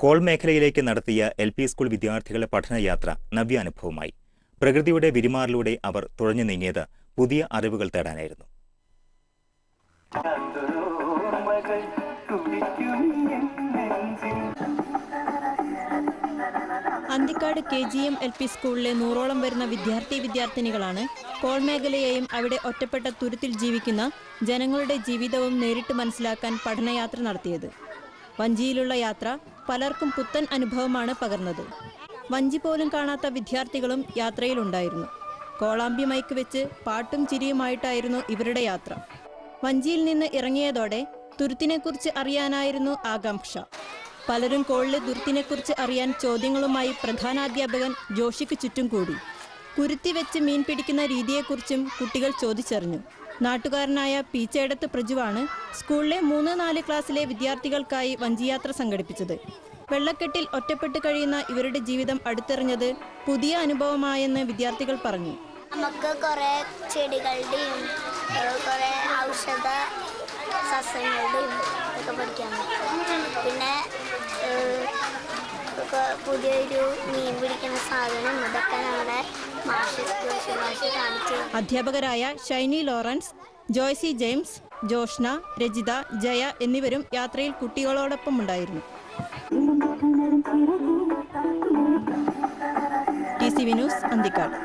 Call മേഖലയിലേക്ക് നടത്തിയ L P school വിദ്യാർത്ഥികളുടെ പഠനയാത്ര നവ്യാനുഭവമായി. പ്രകൃതിയുടെ വിരിമാറിലൂടെ അവർ തുഴഞ്ഞു നീങ്ങിയത് പുതിയ അറിവുകൾ തേടാനായിരുന്നു. Anthikkad K G M L P സ്കൂളിലെ നൂറോളം വരുന്ന വിദ്യാർത്ഥി വിദ്യാർത്ഥിനികളാണ് കോൾ മേഖലയെയും അവിടെ ഒറ്റപ്പെട്ട തുരുത്തിൽ ജീവിക്കുന്ന ജനങ്ങളുടെ ജീവിതവും നേരിട്ട് മനസ്സിലാക്കാൻ പഠനയാത്ര നടത്തിയത്. വഞ്ചിയിലുള്ള യാത്ര പലർക്കും പുത്തൻ അനുഭവമാണ് പകർന്നത്. വഞ്ചി പോലും കാണാത്ത വിദ്യാർത്ഥികളും യാത്രയിലുണ്ടായിരുന്നു. കോളാമ്പി മൈക്ക് വെച്ച് പാട്ടും ചിരിയുമായിട്ടായിരുന്നു ഇവരുടെ യാത്ര. വഞ്ചിയിൽ നിന്ന് ഇറങ്ങിയതോടെ തുരുത്തിനെക്കുറിച്ച് അറിയാനായിരുന്നു ആകാംക്ഷ. പലരും കോളിലെ ദുർത്തിനെക്കുറിച്ച് അറിയാൻ ചോദ്യങ്ങളുമായി പ്രധാനാധ്യാപകൻ ജോഷിക്ക് ചുറ്റും കൂടി. കുരുത്തി വെച്ച് മീൻ പിടിക്കുന്ന രീതിയെക്കുറിച്ചും കുട്ടികൾ ചോദിച്ചറിഞ്ഞു. നാട്ടുകാരനായ പീച്ചേടത്ത് പ്രജുവാണ് സ്കൂളിലെ മൂന്ന് നാല് ക്ലാസ്സിലെ വിദ്യാർത്ഥികൾക്കായി വഞ്ചിയാത്ര സംഘടിപ്പിച്ചത്. വെള്ളക്കെട്ടിൽ ഒറ്റപ്പെട്ട് കഴിയുന്ന ഇവരുടെ ജീവിതം അടുത്തെറിഞ്ഞത് പുതിയ അനുഭവമായെന്ന് വിദ്യാർത്ഥികൾ പറഞ്ഞു. നമുക്ക് കുറേ ചെടികളുടെയും കുറേ ഔഷധ സസ്യങ്ങളുടെയും ഒക്കെ പഠിക്കാൻ പിന്നെ പുതിയൊരു മീൻ പിടിക്കുന്ന സാധനം. ഇതൊക്കെ നമ്മുടെ. അധ്യാപകരായ ഷൈനി ലോറൻസ് ജോയ്സി ജെയിംസ് ജോഷ്ന രജിത ജയ എന്നിവരും യാത്രയിൽ കുട്ടികളോടൊപ്പം ഉണ്ടായിരുന്നു. T C Vinoos Anthikkad.